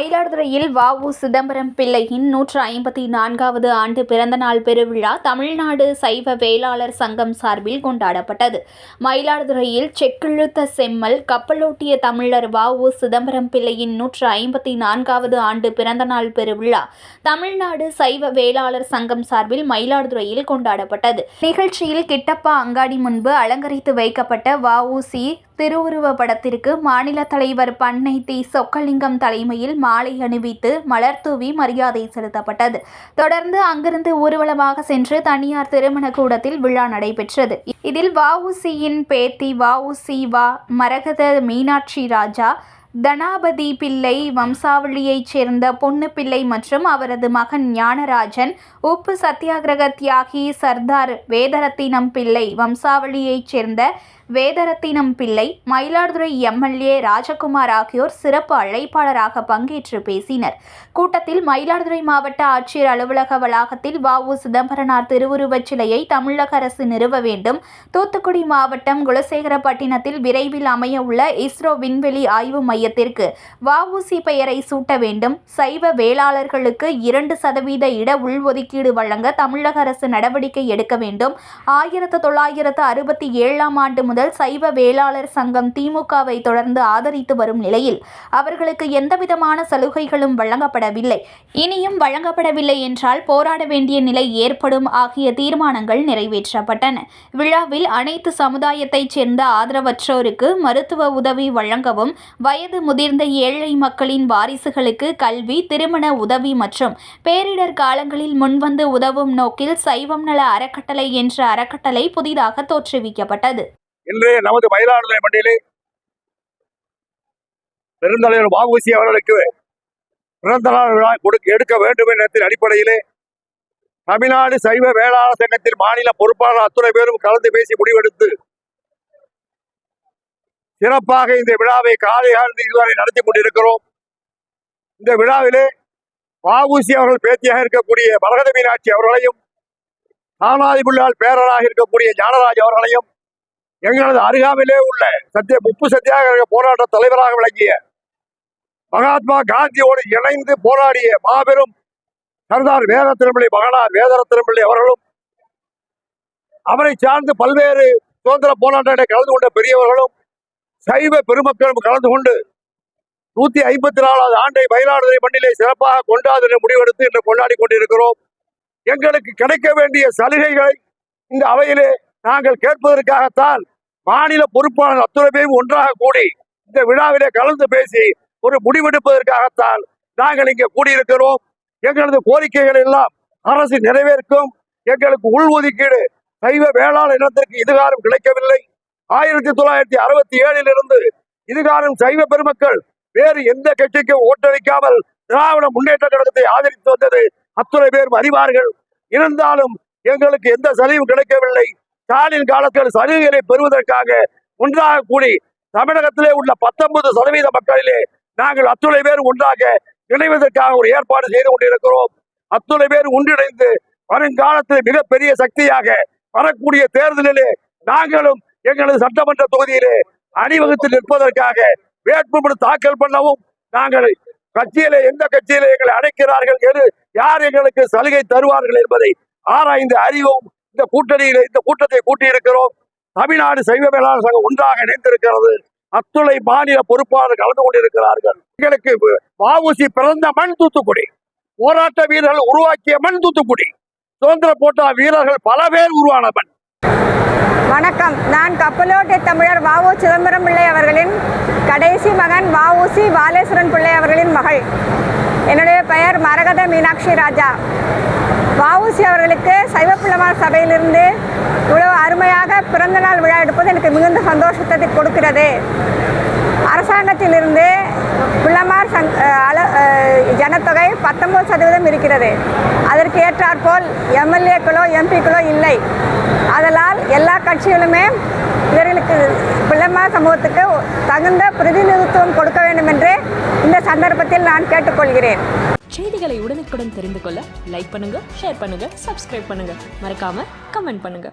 மயிலாடுதுறையில் வஉ சிதம்பரம் பிள்ளையின் நூற்று ஐம்பத்தி நான்காவது ஆண்டு பிறந்தநாள் பெருவிழா தமிழ்நாடு சைவ வேளாளர் சங்கம் சார்பில் கொண்டாடப்பட்டது. மயிலாடுதுறையில் செக்கிழுத்த செம்மல் கப்பலோட்டிய தமிழர் வஉ சிதம்பரம் பிள்ளையின் நூற்று ஐம்பத்தி நான்காவது ஆண்டு பிறந்தநாள் பெருவிழா தமிழ்நாடு சைவ வேளாளர் சங்கம் சார்பில் மயிலாடுதுறையில் கொண்டாடப்பட்டது. நிகழ்ச்சியில் கிட்டப்பா அங்காடி முன்பு அலங்கரித்து வைக்கப்பட்ட வஉசி திருவுருவ படத்திற்கு மாநில தலைவர் பண்ணை தி. சொக்கலிங்கம் தலைமையில் மாலை அணிவித்து மலர் தூவி மரியாதை செலுத்தப்பட்டது. தொடர்ந்து அங்கிருந்து ஊர்வலமாக சென்று தனியார் திருமண கூடத்தில் விழா நடைபெற்றது. இதில் வஉசியின் பேத்தி வஉசி வா மரகத மீனாட்சி ராஜா தனாபதி பிள்ளை வம்சாவளியைச் சேர்ந்த பொன்னுப்பிள்ளை மற்றும் அவரது மகன் ஞானராஜன் உப்பு சத்தியாகிரக தியாகி சர்தார் வேதரத்தினம் பிள்ளை வம்சாவளியைச் சேர்ந்த வேதரத்தினம் பிள்ளை மயிலாடுதுறை எம்எல்ஏ ராஜகுமார் ஆகியோர் சிறப்பு அழைப்பாளராக பங்கேற்று பேசினர். கூட்டத்தில் மயிலாடுதுறை மாவட்ட ஆட்சியர் அலுவலக வளாகத்தில் வஉ சிதம்பரனார் திருவுருவச் சிலையை தமிழக அரசு நிறுவ வேண்டும். தூத்துக்குடி மாவட்டம் குலசேகரப்பட்டினத்தில் விரைவில் அமைய உள்ள இஸ்ரோ விண்வெளி ஆய்வு மையம் மையத்திற்கு. வஉசி பெயரை சூட்ட வேண்டும். சைவ வேளாளர்களுக்கு இரண்டு சதவீத இட உள்ஒதுக்கீடு வழங்க தமிழக அரசு நடவடிக்கை எடுக்க வேண்டும். ஆயிரத்து தொள்ளாயிரத்து அறுபத்தி ஏழாம் ஆண்டு முதல் சைவ வேளாளர் சங்கம் திமுகவை தொடர்ந்து ஆதரித்து வரும் நிலையில் அவர்களுக்கு எந்தவிதமான சலுகைகளும் வழங்கப்படவில்லை. இனியும் வழங்கப்படவில்லை என்றால் போராட வேண்டிய நிலை ஏற்படும் ஆகிய தீர்மானங்கள் நிறைவேற்றப்பட்டன. விழாவில் அனைத்து சமுதாயத்தைச் சேர்ந்த ஆதரவற்றோருக்கு மருத்துவ உதவி வழங்கவும் வயது முதிர்ந்த ஏழை மக்களின் வாரிசுகளுக்கு கல்வி திருமண உதவி மற்றும் பேரிடர் காலங்களில் முன்வந்து உதவும் நோக்கில் சைவம் நல அறக்கட்டளை என்ற அறக்கட்டளை புதிதாக தோற்றுவிக்கப்பட்டது. இன்று நமது மயிலாடுதுறை மண்டியிலே பெருந்தலைவர் வாவுசி அவர்களுக்கு பிறந்த நாள் விழா கொடுக்க எடுக்க வேண்டும் என்ற அடிப்படையிலே தமிழ்நாடு சைவ வேளாண் சங்கத்தின் மாநில பொறுப்பாளர் அத்துறை பேரும் கலந்து பேசி முடிவெடுத்து சிறப்பாக இந்த விழாவை காலையாண்டு இதுவரை நடத்தி கொண்டிருக்கிறோம். இந்த விழாவிலே வாவூசி அவர்கள் பேத்தியாக இருக்கக்கூடிய மரகத மீனாட்சி அவர்களையும் தானாதிபுள்ளால் பேரராக இருக்கக்கூடிய ஞானராஜ் அவர்களையும் எங்களது அருகாமையிலே உள்ள சத்திய உப்பு சத்தியாக போராட்ட தலைவராக விளங்கிய மகாத்மா காந்தியோடு இணைந்து போராடிய மாபெரும் சர்தார் வேத திருமலை மகனார் வேதர திருமலை அவர்களும் அவரை சார்ந்து பல்வேறு சுதந்திர போராட்டங்களை கலந்து கொண்ட பெரியவர்களும் சைவ பெருமக்களும் கலந்து கொண்டு நூத்தி ஐம்பத்தி நாலாவது ஆண்டை மயிலாடுதுறை மண்ணிலே சிறப்பாக கொண்டாடுகிற முடிவெடுத்து இன்று கொண்டாடி கொண்டிருக்கிறோம். எங்களுக்கு கிடைக்க வேண்டிய சலுகைகளை இந்த அவையிலே நாங்கள் கேட்பதற்காகத்தான் மாநில பொறுப்பாளர் அத்துறை பேரும் ஒன்றாக கூடி இந்த விழாவிலே கலந்து பேசி ஒரு முடிவெடுப்பதற்காகத்தான் நாங்கள் இங்கே கூடியிருக்கிறோம். எங்களது கோரிக்கைகள் எல்லாம் அரசு நிறைவேற்கும் எங்களுக்கு உள் ஒதுக்கீடு சைவ வேளாண் இனத்திற்கு இதுகாரம் கிடைக்கவில்லை. ஆயிரத்தி தொள்ளாயிரத்தி அறுபத்தி ஏழில் இருந்து இதுகாரம் சைவ பெருமக்கள் வேறு எந்த கட்சிக்கும் ஓட்டளிக்காமல் திராவிட முன்னேற்ற கழகத்தை ஆதரித்து வந்தது அத்துறை பேரும் அறிவார்கள். இருந்தாலும் எங்களுக்கு எந்த சலுகையும் கிடைக்கவில்லை. ஸ்டாலின் காலத்தில் சலுகைகளை பெறுவதற்காக ஒன்றாக கூடி தமிழகத்திலே உள்ள பத்தொன்பது சதவீத மக்களிலே நாங்கள் அத்துணை பேர் ஒன்றாக இணைவதற்காக ஒரு ஏற்பாடு செய்து கொண்டிருக்கிறோம். அத்துணை பேர் ஒன்றிணைந்து வருங்காலத்தில் மிகப்பெரிய சக்தியாக வரக்கூடிய தேர்தலிலே நாங்களும் எங்களது சட்டமன்ற தொகுதியிலே அணிவகுத்து நிற்பதற்காக வேட்புமனு தாக்கல் பண்ணவும் நாங்கள் கட்சியிலே எந்த கட்சியிலே எங்களை அடைக்கிறார்கள் என்று யார் எங்களுக்கு சலுகை தருவார்கள் என்பதை ஆராய்ந்து அறிவோம். இந்த கூட்டணியில இந்த கூட்டத்தை கூட்டியிருக்கிறோம். தமிழ்நாடு சைவ மேலாளர் சங்கம் ஒன்றாக இணைந்திருக்கிறது. அத்துணை மாநில பொறுப்பாளர் கலந்து கொண்டிருக்கிறார்கள். எங்களுக்கு வாவுசி பிறந்த மண் தூத்துக்குடி போராட்ட வீரர்கள் உருவாக்கிய மண் தூத்துக்குடி சுதந்திர போட்டா வீரர்கள் பல பேர் உருவான மண். வணக்கம். நான் கப்பலோட்டை தமிழர் வாவு சிதம்பரம் பிள்ளை அவர்களின் கடைசி மகன் வாவுசி பாலேஸ்வரன் பிள்ளை அவர்களின் மகள். என்னுடைய பெயர் மரகத மீனாட்சி ராஜா. வாவுசி அவர்களுக்கு சைவப்பிள்ளமார் சபையிலிருந்து இவ்வளவு அருமையாக பிறந்தநாள் விழா எடுப்பது எனக்கு மிகுந்த சந்தோஷத்தை கொடுக்கிறது. அரசாங்கத்திலிருந்து பிள்ளமார் சங் அள ஜனத்தொகை பத்தொம்பது சதவீதம் இருக்கிறது. அதற்கு ஏற்றாற்போல் எம்எல்ஏக்களோ எம்பிக்களோ இல்லை. அதனால் எல்லா கட்சிகளுமே இவர்களுக்கு பிள்ளைமார் சமூகத்துக்கு தகுந்த பிரதிநிதித்துவம் கொடுக்க வேண்டும் என்று இந்த சந்தர்ப்பத்தில் நான் கேட்டுக்கொள்கிறேன். செய்திகளை உடனுக்குடன் தெரிந்து கொள்ள லைக் பண்ணுங்க ஷேர் பண்ணுங்க சப்ஸ்கிரைப் பண்ணுங்க. மறக்காம கமெண்ட் பண்ணுங்க.